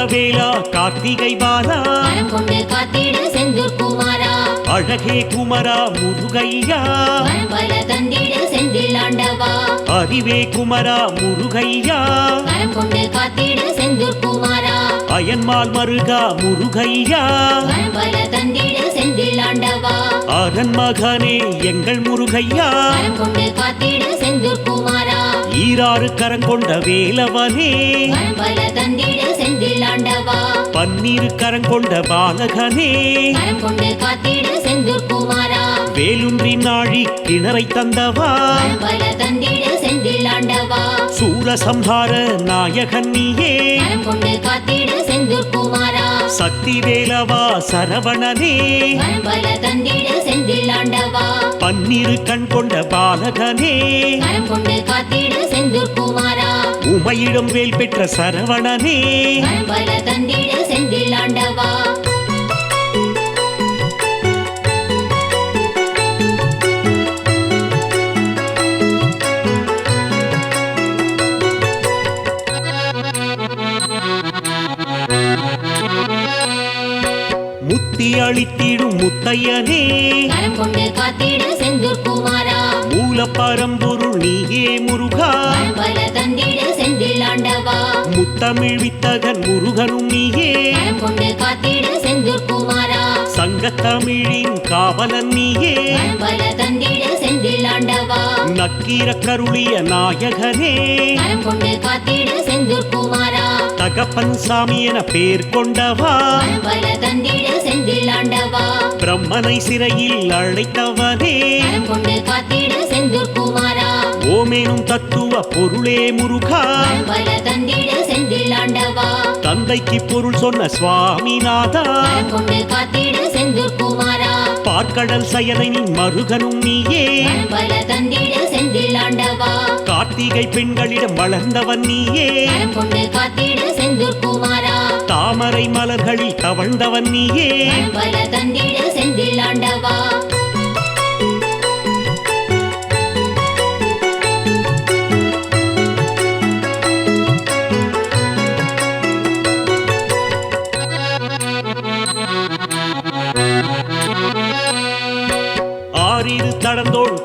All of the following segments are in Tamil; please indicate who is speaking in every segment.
Speaker 1: சிங்காரவேலா கார்த்திகை பாலா
Speaker 2: கொண்டு காத்திட செந்தூர் குமாரா.
Speaker 1: அழகே குமரா முருகையா.
Speaker 2: மனம் பல தந்திட செந்தில் ஆண்டவா.
Speaker 1: அறிவே குமரா முருகையா.
Speaker 2: மனம் கொண்டு காத்திட செந்தூர் குமாரா.
Speaker 1: அயன்மால் மருகா முருகையா.
Speaker 2: பல தந்திட செந்தில் ஆண்டவா.
Speaker 1: அதன் மகனே எங்கள் முருகையா.
Speaker 2: மனம் கொண்டு காத்திட செந்தூர் குமாரா.
Speaker 1: ஈராறு கரங்கொண்ட வேலவனே. பன்னீரு கரங்கொண்ட பாலகனே. வேலுன்றி நாழி கிணறை தந்தவா. சூரசம்ஹார நாயகன் நீயே.
Speaker 2: காத்திட செந்தூர் குமாரா.
Speaker 1: சக்தி வேலவா சரவணனே பன்னிரு கண் கொண்ட பாலகனே. உமையிடம் வேல் பெற்ற சரவணனே.
Speaker 2: மனம்
Speaker 1: முத்தி அளித்திடும் முத்தையனே.
Speaker 2: மனம் கொண்டு காத்திட செந்தூர் குமாரா.
Speaker 1: மூல பரம்பொருள் நீயே முருகா.
Speaker 2: மனம் பல தந்திட செந்தில் ஆண்டவா.
Speaker 1: முத்தமிழ் வித்தகன் முருகனும் நீயே.
Speaker 2: கொண்டு காத்திட செந்தூர் குமாரா.
Speaker 1: சங்கத்தமிழின் காவலன் நீயே. நக்கீர கருளிய நாயகனே. தகப்பன் சாமி என பேர் கொண்டவா. பிரம்மனை சிறையில் அழைத்தவனே.
Speaker 2: கொண்டு காத்திட செந்தூர் குமாரா.
Speaker 1: ஓமேனும் தத்துவ பொருளே முருகா. தந்தைக்கு பொருள் சொன்ன சுவாமிநாதா. பார்க்கடல் செயலின் மருகனும் நீயே. கார்த்திகை பெண்களிடம் வளர்ந்தவன் நீயே. தாமரை மலர்களில் தவழ்ந்தவன் நீயே.
Speaker 2: செந்தில் ஆண்டவா.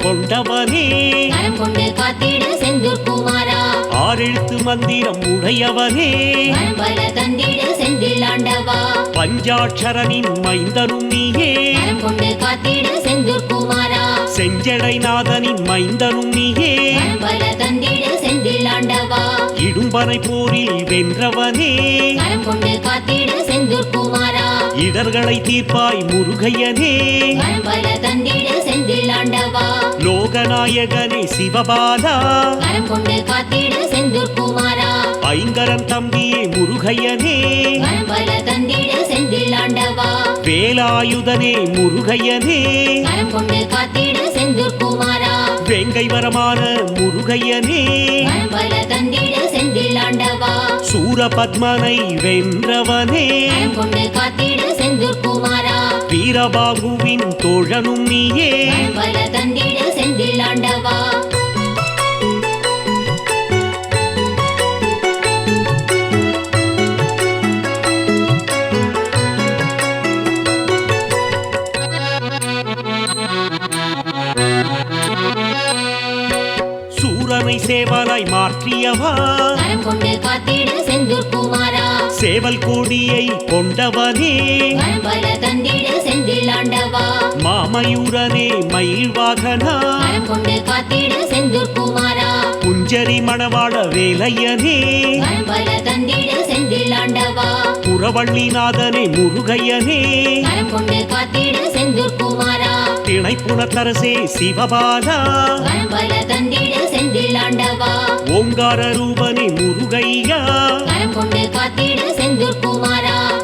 Speaker 1: கொண்டவனே.
Speaker 2: மனம் கொண்டு காத்திட செந்தூர் குமாரா.
Speaker 1: ஆறெழுத்து மந்திரம் உடையவனே.
Speaker 2: பல தந்திட செந்தில் ஆண்டவா.
Speaker 1: பஞ்சாட்சரனின் மைந்தனும் நீயே.
Speaker 2: மனம் கொண்டு காத்திட செந்தூர் குமாரா.
Speaker 1: செஞ்சடைநாதனின் மைந்தனும் நீயே.
Speaker 2: மனம் பல தந்திட செந்தில் ஆண்டவா.
Speaker 1: இடும்பனை போரில் வென்றவனே.
Speaker 2: கொண்டு காத்திட செந்தூர் குமாரா.
Speaker 1: இடர்களை தீர்ப்பாய் முருகையனே. லோகநாயகனே சிவபாலா ஐங்கரன் தம்பியே முருகையனே. வேலாயுதனே முருகையனே. வேங்கை வரமான முருகையனே.
Speaker 2: மனம்
Speaker 1: சூரபத்மனை வென்றவனே. வீரபாகுவின் தோழனும் நீயே.
Speaker 2: தந்திட செந்தில் ஆண்டவா.
Speaker 1: சேவலாய் மாற்றியவா?
Speaker 2: மனம் கொண்டு காத்திட செந்தூர் குமாரா.
Speaker 1: சேவல் கொடியை கொண்டவனே. மாமயூரனே மயில் வாகனா
Speaker 2: செந்தூர் குமாரா.
Speaker 1: குஞ்சரி மணவாள வேலையனே. புறவள்ளிநாதனே முருகையனே. திணைப்புணத்தரசே சிவபாலா. ஓங்கார ரூபனே முருகையா.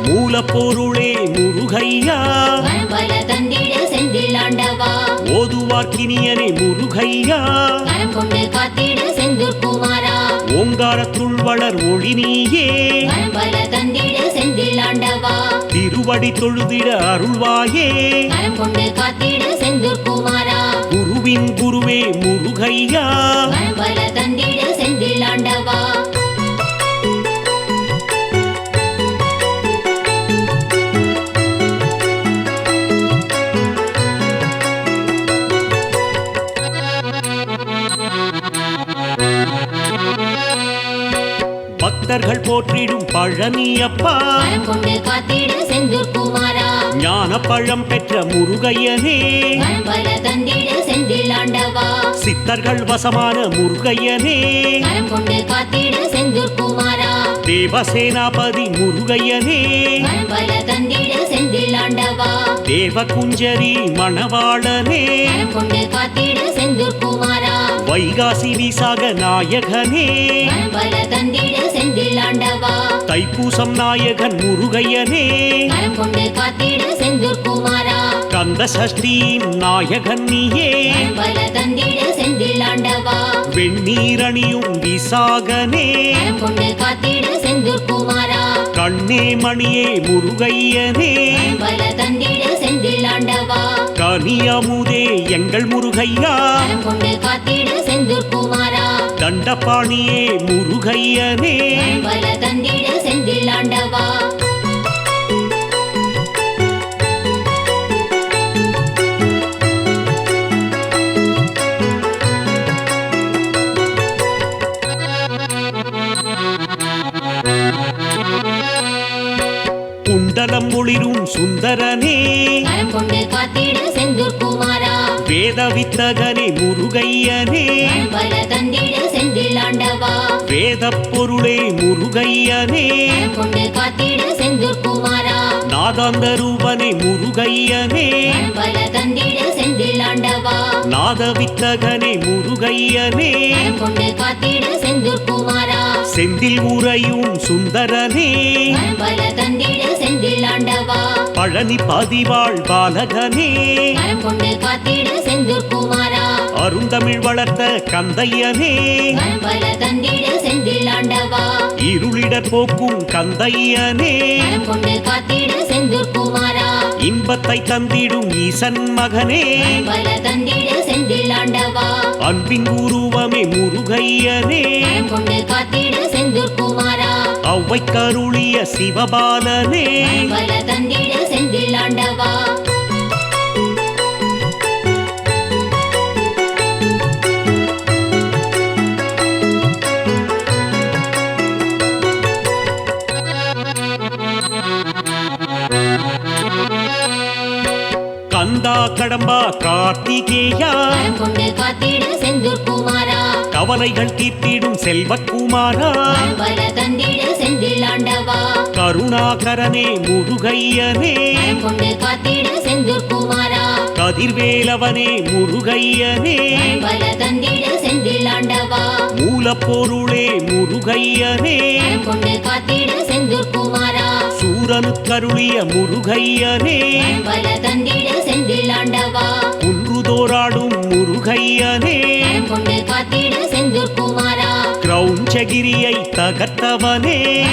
Speaker 1: மூலப்பொருளே முருகையா. ஓதுவார்க்கினியனே முருகையா.
Speaker 2: காத்திட செந்தூர் குமாரா?
Speaker 1: ஓங்காரத்துள் வளர் ஒளி நீயே.
Speaker 2: பல தந்திட செந்தில் ஆண்டவா.
Speaker 1: திருவடி தொழுதிட அருள்வாயே.
Speaker 2: கொண்டு காத்திட
Speaker 1: குருவின் குருவே முருகையா.
Speaker 2: பல தந்திட
Speaker 1: பக்தர்கள் போற்றிடும் பழனியப்பா. ஞான பழம் பெற்ற முருகையனே. சித்தர்கள் வசமான முருகையனே. தேவசேனாபதி முருகையனே.
Speaker 2: ஆண்டவா.
Speaker 1: தேவகுஞ்சரி மணவாளனே.
Speaker 2: செந்தூர் குமாரா.
Speaker 1: வைகாசி விசாக நாயகனே. தைப்பூசம் நாயகன் முருகையனே. கந்த சஷ்டியின் நாயகன் நீயே. வெண்ணீரணியும் விசாகனே. கண்ணே மணியே முருகையனே.
Speaker 2: ஆண்டவா
Speaker 1: கனியமுதே எங்கள் முருகையா. தண்டபாணியே முருகையனே.
Speaker 2: தந்திடு
Speaker 1: குண்டலம் ஒளிரும் சுந்தரனே.
Speaker 2: காத்திடு செந்தூர் குமாரா
Speaker 1: வேத வித்தகனே முருகையனே வேத பொருளே முருகையனே.
Speaker 2: வரம் கொண்டு காத்திடு செந்தூர் குமாரா
Speaker 1: நாதாந்த ரூபனே முருகையனே
Speaker 2: ஆண்டவா
Speaker 1: நாத வித்தகனே முருகையனே.
Speaker 2: கொண்டு காத்திடு செந்தூர் குமாரா
Speaker 1: செந்தில் உறையும் சுந்தரனே.
Speaker 2: வரம் பல தந்திடு செந்தில் ஆண்டவா.
Speaker 1: பழனி பதிவாள் பாலகனே.
Speaker 2: வரம் கொண்டு காத்திடு செந்தூர் குமாரா
Speaker 1: அருந்தமிழ் வளர்த்த கந்தையனே. இருளிடர் போக்கும் கந்தையனே. இன்பத்தை தந்திடும் ஈசன் மகனே. அன்பின் உருவமே முருகையனே. அவ்வை கருளிய சிவபாலனே.
Speaker 2: செந்தில் ஆண்டவா.
Speaker 1: கடம்பா கார்த்திகேயா.
Speaker 2: கொண்டு காத்திடு செந்தூர் குமாரா.
Speaker 1: கவலைகள் தீர்த்திடும் செல்வக்குமாரா.
Speaker 2: பல தந்திடு செந்தில் ஆண்டவா.
Speaker 1: கருணாகரனே முருகையனே.
Speaker 2: வரம் கொண்டு காத்திடு செந்தூர் குமாரா.
Speaker 1: கதிர்வேலவனே முருகையனே.
Speaker 2: பல தந்திடு செந்தில் ஆண்டவா.
Speaker 1: மூலப்பொருளே முருகையனே.
Speaker 2: கொண்டு
Speaker 1: சூரனுக்கருளிய முருகையனே. குன்றுதோராடும் முருகையனே. கிரௌஞ்சகிரியை தகர்த்தவனே.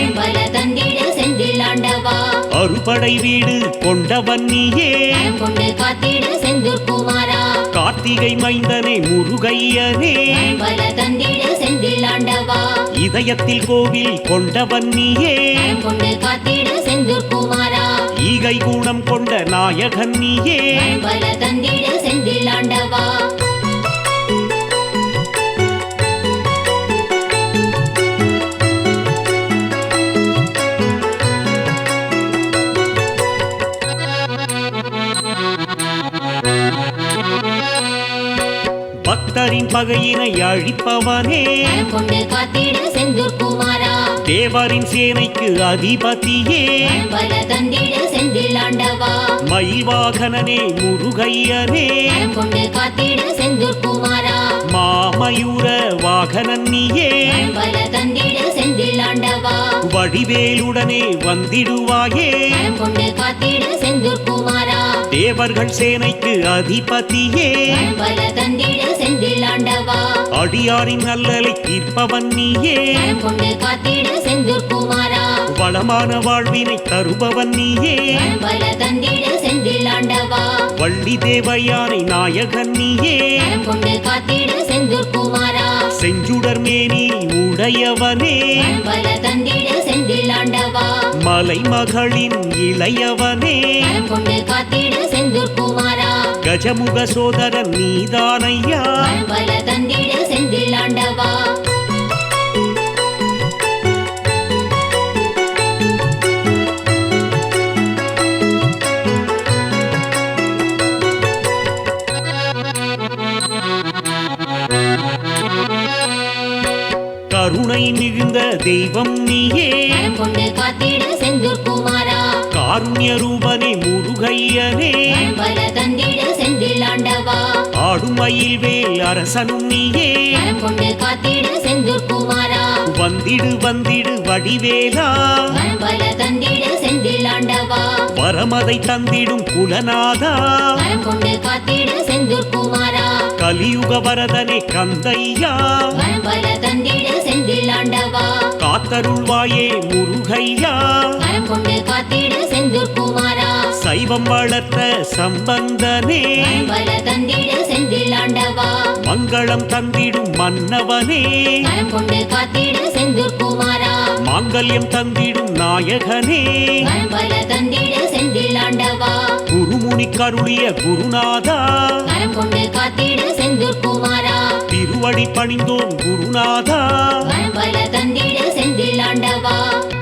Speaker 1: அறுபடை வீடு கொண்டவன் நீயே.
Speaker 2: செந்தூர் குமாரா.
Speaker 1: கார்த்திகை மைந்தனே முருகையனே. இதயத்தில் கோவில் கொண்டவன் நீயே. ஈகை குணம் கொண்ட நாயகன் நீயே.
Speaker 2: வரம்
Speaker 1: பகையினை அழிப்பவனே.
Speaker 2: கொண்டு காத்திடு செந்தூர் குமாரா.
Speaker 1: தேவரின் சேனைக்கு அதிபதியே.
Speaker 2: பல தந்திடு செந்தில் ஆண்டவா.
Speaker 1: மயில்வாகனனே முருகையனே.
Speaker 2: வரம் கொண்டு காத்திடு செந்தூர் குமாரா.
Speaker 1: மாமயூர வாகனன் நீயே. வடிவேலுடனே வந்திடுவாயே. தேவர்கள் சேனைக்கு அதிபதியே. அடியாரின் அல்லலை தீர்ப்பவன் நீயே.
Speaker 2: காத்திடு செந்தூர் குமாரா.
Speaker 1: வளமான வாழ்வினை தருபவன் நீயே. வள்ளி தேவயானை நாயகன் நீயே. செஞ்சுடர் மேனி உடையவனே மலை மகளின் இளையவனே. கஜமுக சோதரன் நீதானையா.
Speaker 2: செந்தில் ஆண்டவா.
Speaker 1: மிகுந்த தெய்வம் நீயே.
Speaker 2: கொண்டு காத்திடு செந்தூர் குமாரா.
Speaker 1: காருண்ய ரூபனே முருகையனே.
Speaker 2: பல தந்திடு செந்தில் ஆண்டவா.
Speaker 1: ஆடுமயில் வேல் அரசனும் நீயே.
Speaker 2: கரம் கொண்டு காத்திடு செந்தூர் குமாரா.
Speaker 1: வந்திடு வந்திடு வடிவேலா.
Speaker 2: பல தந்திடு செந்தில் ஆண்டவா.
Speaker 1: வரமதை தந்திடும் குலநாதா.
Speaker 2: கரம் கொண்டு காத்திடு செந்தூர் குமாரா.
Speaker 1: கலியுக வரதனே கந்தையா.
Speaker 2: பல தந்திடு
Speaker 1: காத்தருள்வாயே முருகையா. சைவம் வளர்த்த சம்பந்தனே. மங்களம் தந்திடும் மன்னவனே. மாங்கல்யம் தந்திடும் நாயகனே. குருமுனி கருளிய குருநாதா. திருவடி பணிந்தோம் குருநாதா.
Speaker 2: தந்திடு 红